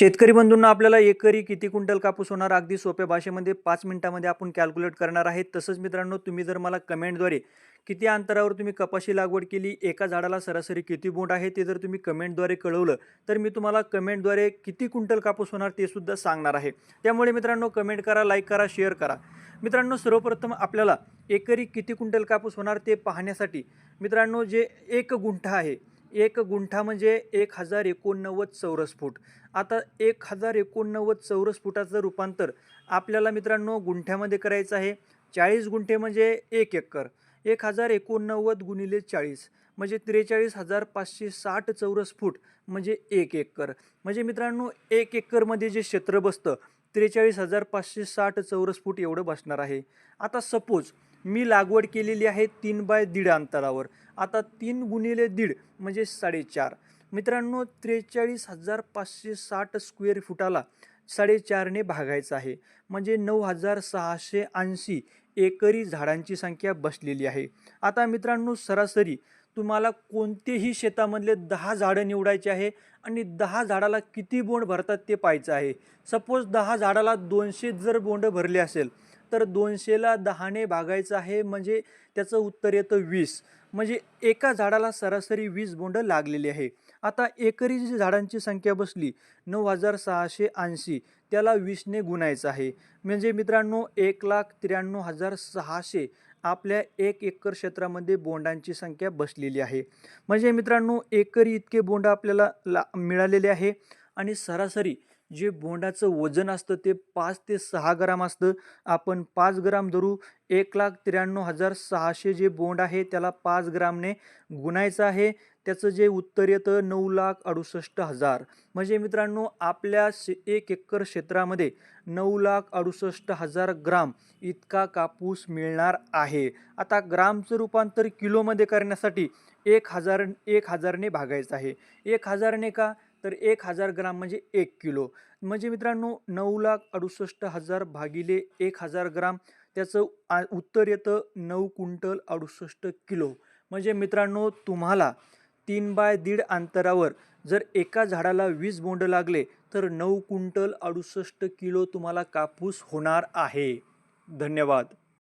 शेतकरी बंधूंना आपल्याला एकरी किती क्विंटल कापूस होणार? अगदी सोप्या भाषेमध्ये पाच मिनिटामध्ये आपण कॅल्क्युलेट करणार आहे. तसंच मित्रांनो तुम्ही जर मला कमेंटद्वारे किती अंतरावर तुम्ही कपाशी लागवड केली एका झाडाला सरासरी किती बोंड आहे ते जर तुम्ही कमेंटद्वारे कळवलं तर मी तुम्हाला कमेंटद्वारे किती क्विंटल कापूस होणार ते सुद्धा सांगणार आहे. त्यामुळे मित्रांनो कमेंट करा लाईक करा शेअर करा. मित्रांनो सर्वप्रथम आपल्याला एकरी किती क्विंटल कापूस होणार ते पाहण्यासाठी मित्रांनो जे एक गुंठा आहे एक गुंठा म्हणजे एक हजार एकोणनव्वद चौरस फूट. आता एक हजार एकोणनव्वद चौरस फुटाचं रूपांतर आपल्याला मित्रांनो गुंठ्यामध्ये करायचं आहे. चाळीस गुंठे म्हणजे एक एकर. एक हजार एकोणनव्वद गुणिले चाळीस म्हणजे त्रेचाळीस हजार पाचशे साठ चौरस फूट म्हणजे एक एकर. म्हणजे मित्रांनो एक एकरमध्ये जे क्षेत्र बसतं त्रेचाळीस हजार पाचशे साठ चौरस फूट एवढं बसणार आहे. आता सपोज मी लागवड केलेली आहे तीन बाय दीड अंतरावर. आता तीन गुणिले दीड म्हणजे साडेचार. मित्रांनो त्रेचाळीस हजार पाचशे साठ स्क्वेअर फुटाला साडेचारने भागायचं आहे. म्हणजे नऊ हजार सहाशे ऐंशी एकरी झाडांची संख्या बसलेली आहे. आता मित्रांनो सरासरी तुम्हाला कोणतेही शेतामधले दहा झाडं निवडायचे आहे आणि दहा झाडाला किती बोंड भरतात ते पाहायचं आहे. सपोज दहा झाडाला दोनशे जर बोंड भरले असेल तर दोनशेला दहाने भागायचं आहे म्हणजे त्याचं उत्तर येतं वीस. म्हणजे एका झाडाला सरासरी वीस बोंड लागलेली आहे. आता एकरी जी झाडांची संख्या बसली नऊ हजार सहाशे ऐंशी. त्याला वीसने गुणायचं आहे. म्हणजे मित्रांनो एक लाख त्र्याण्णव हजार सहाशे आपल्या एक एकर क्षेत्रामध्ये बोंडांची संख्या बसलेली आहे. म्हणजे मित्रांनो एकरी इतके बोंड आपल्याला ला मिळालेले आहे. आणि सरासरी जे बोंडाचं वजन असतं ते पाच ते सहा ग्राम असतं. आपण पाच ग्राम धरू एक लाख त्र्याण्णव हजार सहाशे जे बोंड आहे त्याला पाच ग्रामने गुणायचं आहे. त्याचं जे उत्तर येतं नऊ लाख अडुसष्ट हजार. म्हणजे मित्रांनो आपल्या शे एक एकर क्षेत्रामध्ये नऊ लाख अडुसष्ट हजार ग्राम इतका कापूस मिळणार आहे. आता ग्रामचं रूपांतर किलोमध्ये करण्यासाठी एक हजार एक हजारने भागायचं आहे. एक हजारने का? तर एक हजार ग्राम म्हणजे एक किलो. म्हणजे मित्रांनो नऊ लाख अडुसष्ट हजार भागिले एक हजार ग्राम त्याचं आ- उत्तर येतं नऊ क्विंटल अडुसष्ट किलो. म्हणजे मित्रांनो तुम्हाला तीन बाय दीड अंतरावर जर एका झाडाला वीस बोंड लागले तर नऊ क्विंटल अडुसष्ट किलो तुम्हाला कापूस होणार आहे. धन्यवाद.